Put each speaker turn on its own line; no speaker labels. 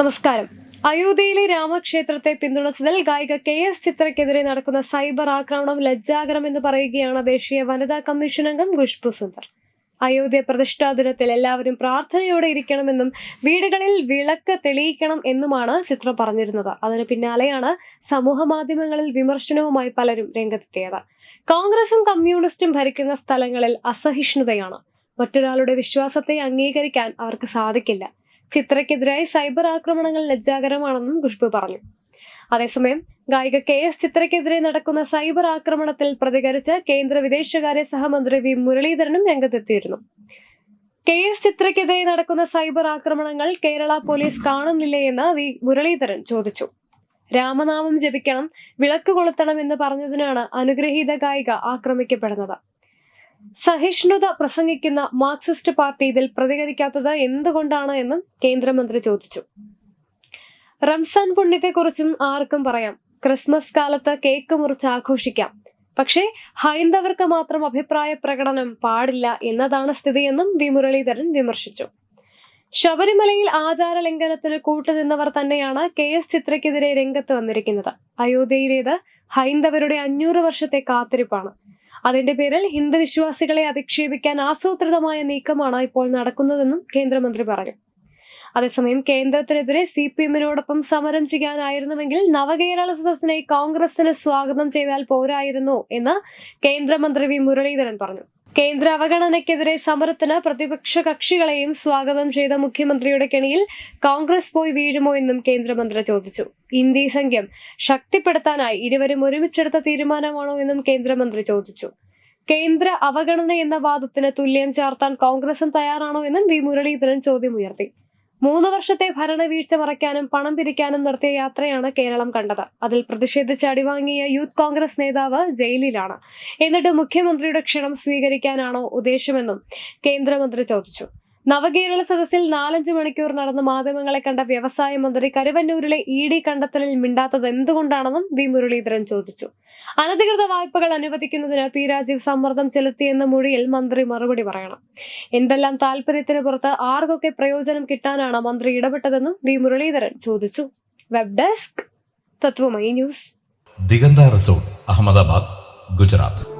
നമസ്കാരം. അയോധ്യയിലെ രാമക്ഷേത്രത്തെ പിന്തുണച്ചതിൽ ഗായിക കെ എസ് ചിത്രയ്ക്കെതിരെ നടക്കുന്ന സൈബർ ആക്രമണം ലജ്ജാകരമെന്ന് പറയുകയാണ് ദേശീയ വനിതാ കമ്മീഷൻ അംഗം ഖുഷ്ബു സുന്ദർ. അയോധ്യ പ്രതിഷ്ഠാ ദിനത്തിൽ എല്ലാവരും പ്രാർത്ഥനയോടെ ഇരിക്കണമെന്നും വീടുകളിൽ വിളക്ക് തെളിയിക്കണം എന്നുമാണ് ചിത്രം പറഞ്ഞിരുന്നത്. അതിന് പിന്നാലെയാണ് സമൂഹ മാധ്യമങ്ങളിൽ വിമർശനവുമായി പലരും രംഗത്തെത്തിയത്. കോൺഗ്രസും കമ്മ്യൂണിസ്റ്റും ഭരിക്കുന്ന സ്ഥലങ്ങളിൽ അസഹിഷ്ണുതയാണ്. മറ്റൊരാളുടെ വിശ്വാസത്തെ അംഗീകരിക്കാൻ അവർക്ക് സാധിക്കില്ല. ചിത്രയ്ക്കെതിരായി സൈബർ ആക്രമണങ്ങൾ ലജ്ജാകരമാണെന്നും ഖുഷ്ബു പറഞ്ഞു. അതേസമയം ഗായിക കെ എസ് ചിത്രയ്ക്കെതിരെ നടക്കുന്ന സൈബർ ആക്രമണത്തിൽ പ്രതികരിച്ച് കേന്ദ്ര വിദേശകാര്യ സഹമന്ത്രി വി മുരളീധരനും രംഗത്തെത്തിയിരുന്നു. കെ എസ് ചിത്രയ്ക്കെതിരെ നടക്കുന്ന സൈബർ ആക്രമണങ്ങൾ കേരള പോലീസ് കാണുന്നില്ലേ എന്ന് വി മുരളീധരൻ ചോദിച്ചു. രാമനാമം ജപിക്കണം വിളക്ക് കൊളുത്തണം എന്ന് പറഞ്ഞതിനാണ് അനുഗ്രഹീത ഗായിക ആക്രമിക്കപ്പെടുന്നത്. സഹിഷ്ണുത പ്രസംഗിക്കുന്ന മാർക്സിസ്റ്റ് പാർട്ടി ഇതിൽ പ്രതികരിക്കാത്തത് എന്തുകൊണ്ടാണ് എന്ന് കേന്ദ്രമന്ത്രി ചോദിച്ചു. റംസാൻ പുണ്യത്തെക്കുറിച്ചും ആർക്കും പറയാം. ക്രിസ്മസ് കാലത്ത് കേക്ക് മുറിച്ച് ആഘോഷിക്കാം. പക്ഷേ ഹൈന്ദവർക്ക് മാത്രം അഭിപ്രായ പ്രകടനം പാടില്ല എന്നതാണ് സ്ഥിതിയെന്നും വി. മുരളീധരൻ വിമർശിച്ചു. ശബരിമലയിൽ ആചാര ലംഘനത്തിന് കൂട്ടുനിന്നവർ തന്നെയാണ് കെ. എസ്. ചിത്രയ്ക്കെതിരെ രംഗത്ത് വന്നിരിക്കുന്നത്. അയോധ്യയിലേത് ഹൈന്ദവരുടെ അഞ്ഞൂറ് വർഷത്തെ കാത്തിരിപ്പാണ്. അതിന്റെ പേരിൽ ഹിന്ദു വിശ്വാസികളെ അധിക്ഷേപിക്കാൻ ആസൂത്രിതമായ നീക്കമാണ് ഇപ്പോൾ നടക്കുന്നതെന്നും കേന്ദ്രമന്ത്രി പറഞ്ഞു. അതേസമയം കേന്ദ്രത്തിനെതിരെ സി പി എമ്മിനോടൊപ്പം സമരം ചെയ്യാനായിരുന്നുവെങ്കിൽ നവകേരള സദസ്സിനെ കോൺഗ്രസിന് സ്വാഗതം ചെയ്താൽ പോരായിരുന്നു എന്ന് കേന്ദ്രമന്ത്രി വി. മുരളീധരൻ പറഞ്ഞു. കേന്ദ്ര അവഗണനയ്ക്കെതിരെ സമരത്തിന് പ്രതിപക്ഷ കക്ഷികളെയും സ്വാഗതം ചെയ്ത മുഖ്യമന്ത്രിയുടെ കെണിയിൽ കോൺഗ്രസ് പോയി വീഴുമോ എന്നും കേന്ദ്രമന്ത്രി ചോദിച്ചു. ഇന്ത്യ സംഖ്യം ശക്തിപ്പെടുത്താനായി ഇരുവരും ഒരുമിച്ചെടുത്ത തീരുമാനമാണോ എന്നും കേന്ദ്രമന്ത്രി ചോദിച്ചു. കേന്ദ്ര അവഗണന എന്ന വാദത്തിന് തുല്യം ചേർത്താൻ കോൺഗ്രസും തയ്യാറാണോ എന്നും വി മുരളീധരൻ ചോദ്യമുയർത്തി മൂന്ന് വർഷത്തെ ഭരണവീഴ്ച മറയ്ക്കാനും പണം പിരിക്കാനും നടത്തിയ യാത്രയാണ് കേരളം കണ്ടത്. അതിൽ പ്രതിഷേധിച്ച് അടിവാങ്ങിയ യൂത്ത് കോൺഗ്രസ് നേതാവ് ജയിലിലാണ്. എന്നിട്ട് മുഖ്യമന്ത്രിയുടെ ക്ഷണം സ്വീകരിക്കാനാണോ ഉദ്ദേശമെന്നും കേന്ദ്രമന്ത്രി ചോദിച്ചു. നവകേരള സദസ്സിൽ നാലഞ്ച് മണിക്കൂർ നടന്ന മാധ്യമങ്ങളെ കണ്ട വ്യവസായ മന്ത്രി കരുവന്നൂരിലെ ഇ ഡി കണ്ടെത്തലിൽ മിണ്ടാത്തത് എന്തുകൊണ്ടാണെന്നും വി മുരളീധരൻ ചോദിച്ചു. അനധികൃത വായ്പകൾ അനുവദിക്കുന്നതിന് പി രാജീവ് സമ്മർദ്ദം ചെലുത്തിയെന്ന മൊഴിയിൽ മന്ത്രി മറുപടി പറയണം. എന്തെല്ലാം താല്പര്യത്തിന് പുറത്ത് ആർക്കൊക്കെ പ്രയോജനം കിട്ടാനാണ് മന്ത്രി ഇടപെട്ടതെന്നും വി മുരളീധരൻ ചോദിച്ചു. Web desk Tattvamayi news.
Diganta resort Ahmedabad Gujarat.